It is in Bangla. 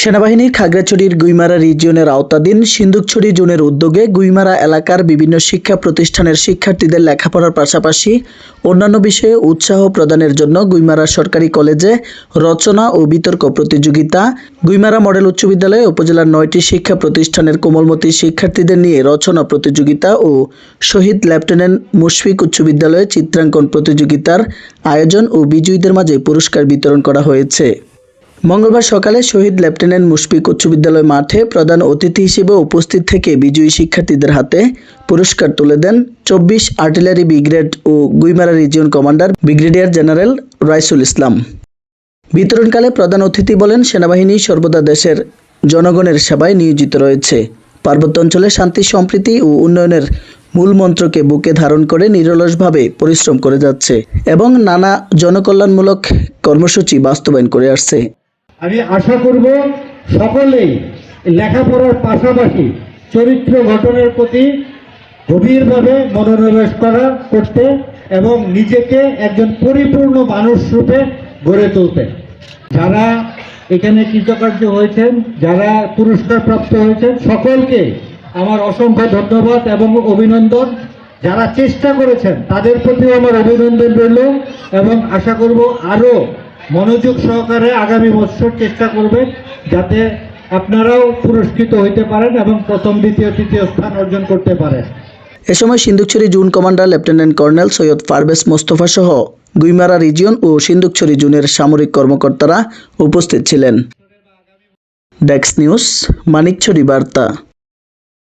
সেনাবাহিনীর খাগড়াছড়ির গুইমারা রিজিয়নের আওতাধীন সিন্দুকছড়ি জোনের উদ্যোগে গুইমারা এলাকার বিভিন্ন শিক্ষা প্রতিষ্ঠানের শিক্ষার্থীদের লেখাপড়ার পাশাপাশি অন্যান্য বিষয়ে উৎসাহ প্রদানের জন্য গুইমারা সরকারি কলেজে রচনা ও বিতর্ক প্রতিযোগিতা, গুইমারা মডেল উচ্চ বিদ্যালয়ে উপজেলার নয়টি শিক্ষা প্রতিষ্ঠানের কোমলমতি শিক্ষার্থীদের নিয়ে রচনা প্রতিযোগিতা ও শহীদ লেফটেন্যান্ট মুশফিক উচ্চ বিদ্যালয়ে চিত্রাঙ্কন প্রতিযোগিতার আয়োজন ও বিজয়ীদের মাঝে পুরস্কার বিতরণ করা হয়েছে। মঙ্গলবার সকালে শহীদ লেফটেন্যান্ট মুশফিক উচ্চ বিদ্যালয় মাঠে প্রধান অতিথি হিসেবে উপস্থিত থেকে বিজয়ী শিক্ষার্থীদের হাতে পুরস্কার তুলে দেন চব্বিশ আর্টিলারি ব্রিগেড ও Guimara region commander brigadier general Raisul Islam. বিতরণকালে প্রধান অতিথি বলেন, সেনাবাহিনী সর্বদা দেশের জনগণের সেবায় নিয়োজিত রয়েছে। পার্বত্য অঞ্চলে শান্তি, সম্প্রীতি ও উন্নয়নের মূল মন্ত্রকে বুকে ধারণ করে নিরলসভাবে পরিশ্রম করে যাচ্ছে এবং নানা জনকল্যাণমূলক কর্মসূচি বাস্তবায়ন করে আসছে। আমি আশা করব সকলেই লেখাপড়ার পাশাপাশি চরিত্র গঠনের প্রতি গভীরভাবে মনোনিবেশ করা, করতে এবং নিজেকে একজন পরিপূর্ণ মানুষ রূপে গড়ে তুলতে। যারা এখানে কৃতকার্য হয়েছেন, যারা পুরস্কার প্রাপ্ত হয়েছেন, সকলকে আমার অসংখ্য ধন্যবাদ এবং অভিনন্দন। যারা চেষ্টা করেছেন, তাদের প্রতিও আমার অভিনন্দন রইল এবং আশা করব আরও মনোযোগ সহকারে আগামী বছর চেষ্টা করবেন যাতে আপনারাও পুরস্কৃত হইতে পারেন এবং প্রথম, দ্বিতীয়, তৃতীয় স্থান অর্জন করতে পারেন। এ সময় Sindukchhari zone commander lieutenant colonel Syed Parvez Mostafa সহ গুইমারা রিজিয়ন ও সিন্দুকছড়ি জুনের সামরিক কর্মকর্তারা উপস্থিত ছিলেন। ডেক্স নিউজ, মানিকছড়ি বার্তা।